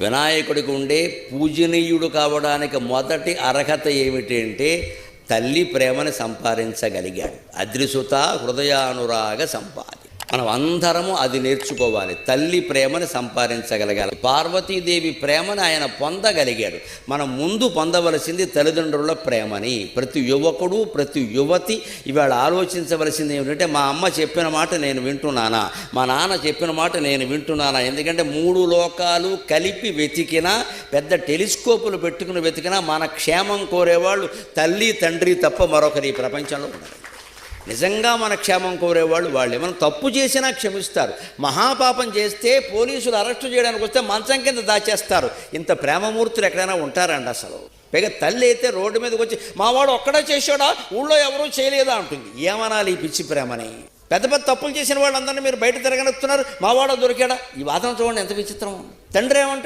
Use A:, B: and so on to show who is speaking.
A: వినాయకుడికి ఉండే పూజనీయుడు కావడానికి మొదటి అర్హత ఏమిటంటే తల్లి ప్రేమని సంపాదించగలిగాడు. అద్రిసుత హృదయానురాగ సంపాది మనం అందరము అది నేర్చుకోవాలి. తల్లి ప్రేమని సంపాదించగలగాలి. పార్వతీదేవి ప్రేమని ఆయన పొందగలిగాడు. మనం ముందు పొందవలసింది తల్లిదండ్రుల ప్రేమని. ప్రతి యువకుడు ప్రతి యువతి ఇవాళ ఆలోచించవలసింది ఏమిటంటే మా అమ్మ చెప్పిన మాట నేను వింటున్నానా? మా నాన్న చెప్పిన మాట నేను వింటున్నానా? ఎందుకంటే మూడు లోకాలు కలిపి వెతికినా పెద్ద టెలిస్కోపులు పెట్టుకుని వెతికినా మన క్షేమం కోరేవాళ్ళు తల్లి తండ్రి తప్ప మరొకరి ఈ ప్రపంచంలో ఉండదు నిజంగా మన క్షేమం కోరేవాళ్ళు వాళ్ళు. ఏమైనా తప్పు చేసినా క్షమిస్తారు. మహాపాపం చేస్తే పోలీసులు అరెస్టు చేయడానికి వస్తే మంచం కింద దాచేస్తారు. ఇంత ప్రేమమూర్తులు ఎక్కడైనా ఉంటారండి అసలు? పైగా తల్లి అయితే రోడ్డు మీదకి వచ్చి మావాడు ఒక్కడే చేశాడా? ఊళ్ళో ఎవరూ చేయలేదా? అంటుంది. ఏమనాలి ఈ పిచ్చి ప్రేమని? పెద్ద పెద్ద తప్పులు చేసిన వాళ్ళందరినీ మీరు బయట తిరగనిస్తున్నారు మావాడో దొరికాడా? ఈ వాదన చూడండి ఎంత విచిత్రం. తండ్రి ఏమంటాడు?